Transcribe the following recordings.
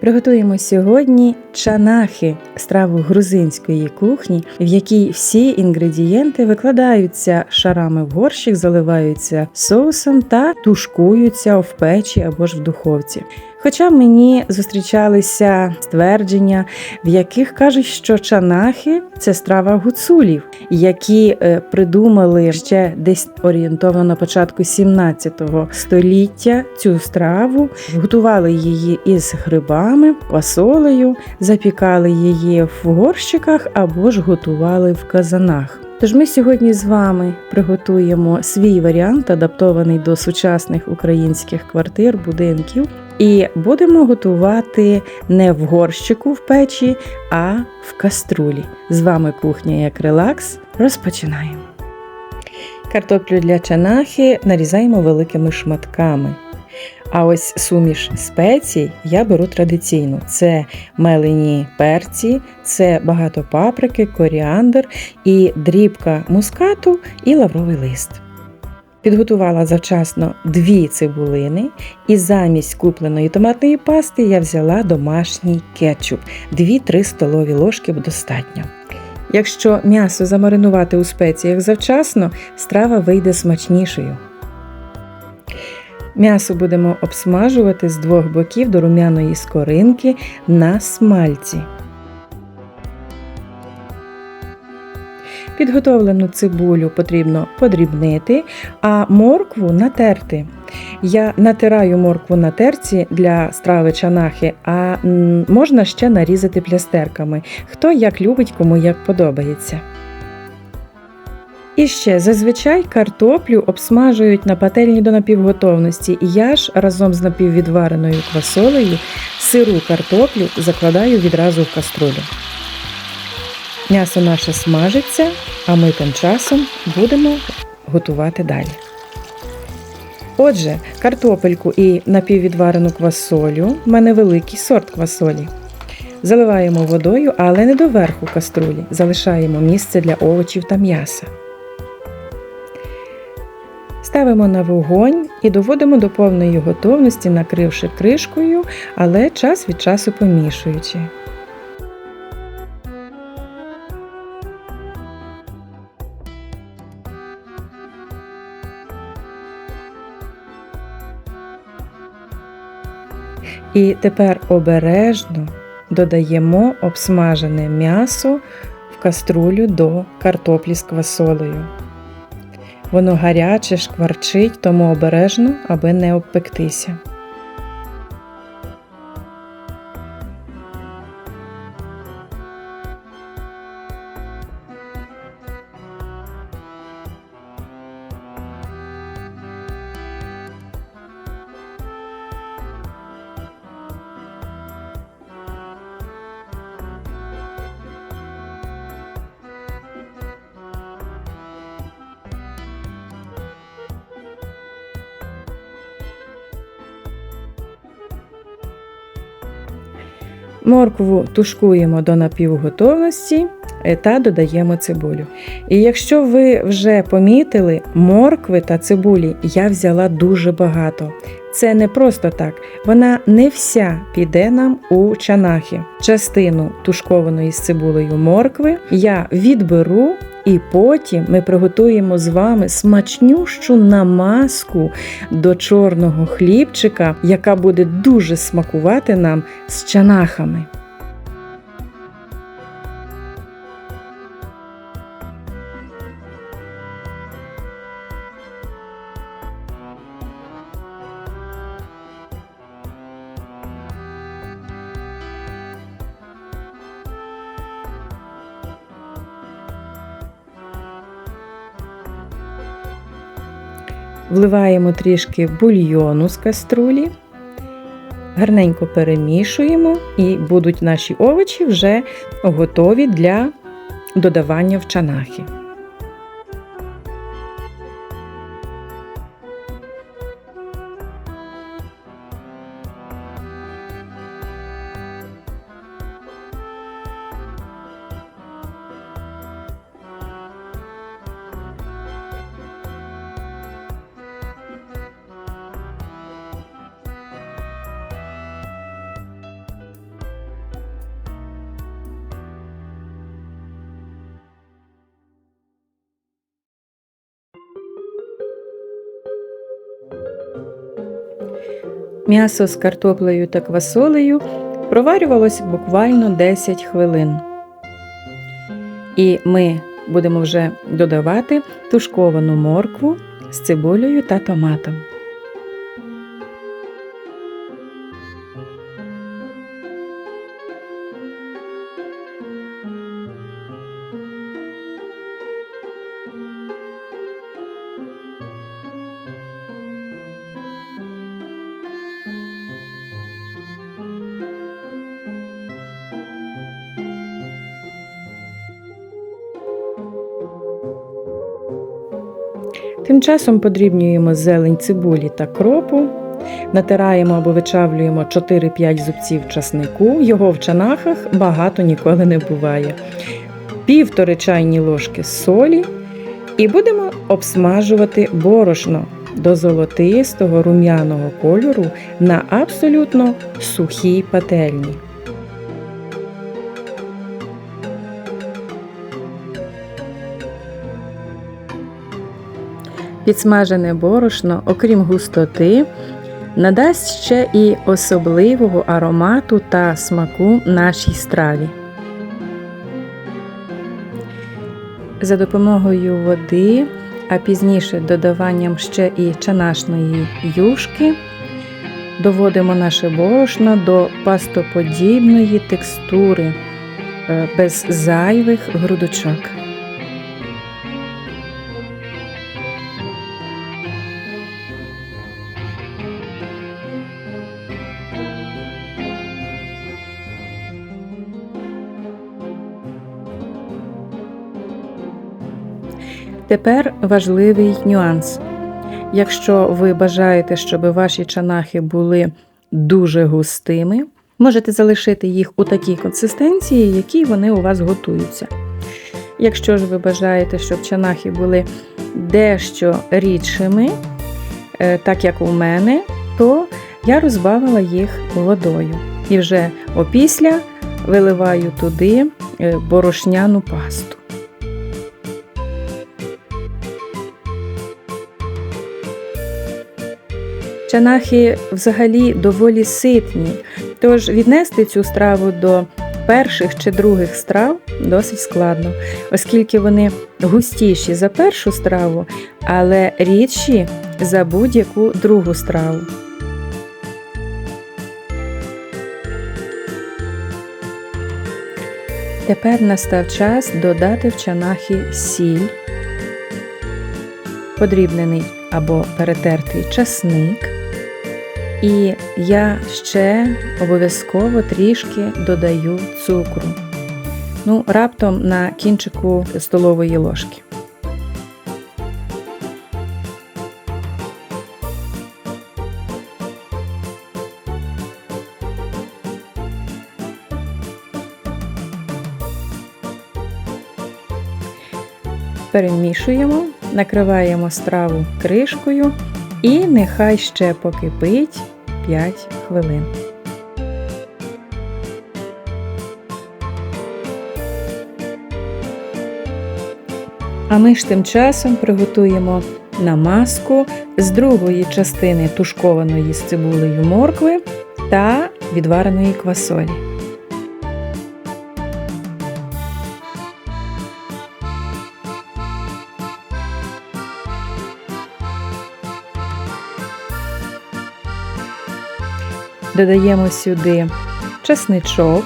Приготуємо сьогодні чанахи, страву грузинської кухні, в якій всі інгредієнти викладаються шарами в горщик, заливаються соусом та тушкуються в печі або ж в духовці. Хоча мені зустрічалися ствердження, в яких кажуть, що чанахи це страва гуцулів, які е, придумали ще десь орієнтовно на початку 17 століття цю страву, готували її із грибами, квасолею, запікали її в горщиках або ж готували в казанах. Тож ми сьогодні з вами приготуємо свій варіант, адаптований до сучасних українських квартир, будинків, і будемо готувати не в горщику в печі, а в каструлі. З вами кухня як релакс. Розпочинаємо. Картоплю для чанахи нарізаємо великими шматками. А ось суміш спецій я беру традиційну: це мелені перці, це багато паприки, коріандр і дрібка мускату і лавровий лист. Підготувала завчасно дві цибулини, і замість купленої томатної пасти я взяла домашній кетчуп 2-3 столові ложки достатньо. Якщо м'ясо замаринувати у спеціях завчасно, страва вийде смачнішою. М'ясо будемо обсмажувати з двох боків до рум'яної скоринки на смальці. Підготовлену цибулю потрібно подрібнити, а моркву натерти. Я натираю моркву на терці для страви чанахи, а можна ще нарізати плястерками. Хто як любить, кому як подобається. І ще зазвичай картоплю обсмажують на пательні до напівготовності, я ж разом з напіввідвареною квасолею сиру картоплю закладаю відразу в каструлю. М'ясо наше смажиться, а ми тим часом будемо готувати далі. Отже, картопельку і напіввідварену квасолю в мене великий сорт квасолі. Заливаємо водою, але не до верху каструлі. Залишаємо місце для овочів та м'яса. Ставимо на вогонь і доводимо до повної готовності, накривши кришкою, але час від часу помішуючи. І тепер обережно додаємо обсмажене м'ясо в каструлю до картоплі з квасолею. Воно гаряче, шкварчить, тому обережно, аби не обпектися. Моркву тушкуємо до напівготовності е, та додаємо цибулю. І якщо ви вже помітили, моркви та цибулі я взяла дуже багато. Це не просто так, вона не вся піде нам у чанахи. Частину тушкованої з цибулею моркви я відберу і потім ми приготуємо з вами смачнющу намазку до чорного хлібчика, яка буде дуже смакувати нам з чанахами. Вливаємо трішки бульйону з каструлі, гарненько перемішуємо, і будуть наші овочі вже готові для додавання в чанахи. М'ясо з картоплею та квасолею проварювалось буквально 10 хвилин. І ми будемо вже додавати тушковану моркву з цибулею та томатом. Тим часом подрібнюємо зелень цибулі та кропу, натираємо або вичавлюємо 4-5 зубців часнику, його в чанахах багато ніколи не буває. Півтори чайні ложки солі і будемо обсмажувати борошно до золотистого рум'яного кольору на абсолютно сухій пательні. Підсмажене борошно, окрім густоти, надасть ще і особливого аромату та смаку нашій страві. За допомогою води, а пізніше додаванням ще і чанашної юшки, доводимо наше борошно до пастоподібної текстури е, без зайвих грудочок. Тепер важливий нюанс. Якщо ви бажаєте, щоб ваші чанахи були дуже густими, можете залишити їх у такій консистенції, якій вони у вас готуються. Якщо ж ви бажаєте, щоб чанахи були дещо рідшими, е, так як у мене, то я розбавила їх водою. І вже опісля виливаю туди е, борошняну пасту. Чанахи взагалі доволі ситні, тож віднести цю страву до перших чи других страв досить складно, оскільки вони густіші за першу страву, але рідші за будь-яку другу страву. Тепер настав час додати в чанахи сіль, подрібнений або перетертий часник. І я ще обов'язково трішки додаю цукру. Ну, раптом на кінчику столової ложки. Перемішуємо, накриваємо страву кришкою і нехай ще покипить 5 хвилин. А ми ж тим часом приготуємо намазку з другої частини тушкованої з цибулею моркви та відвареної квасолі. Додаємо сюди чесничок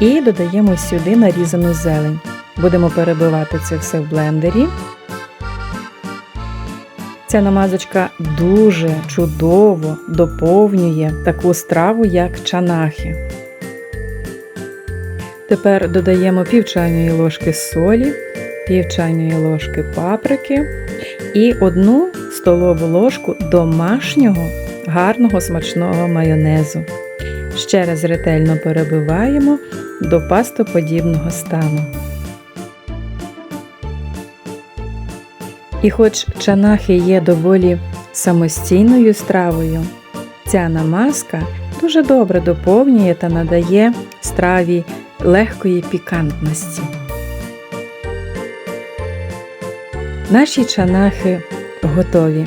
і додаємо сюди нарізану зелень. Будемо перебивати це все в блендері. Ця намазочка дуже чудово доповнює таку страву, як чанахи. Тепер додаємо пів чайної ложки солі, пів чайної ложки паприки і одну столову ложку домашнього гарного смачного майонезу. Ще раз ретельно перебиваємо до пастоподібного стану. І хоч чанахи є доволі самостійною стравою, ця намазка дуже добре доповнює та надає страві легкої пікантності. Наші чанахи готові.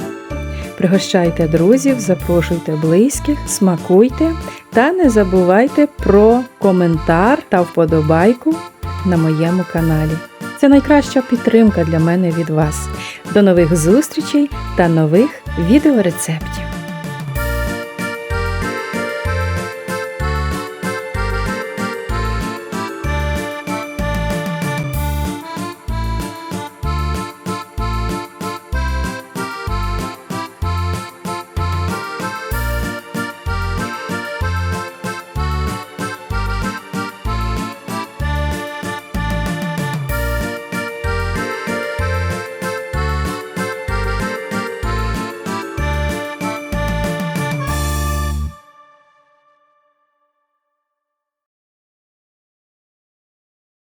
Пригощайте друзів, запрошуйте близьких, смакуйте та не забувайте про коментар та вподобайку на моєму каналі. Це найкраща підтримка для мене від вас. До нових зустрічей та нових відеорецептів!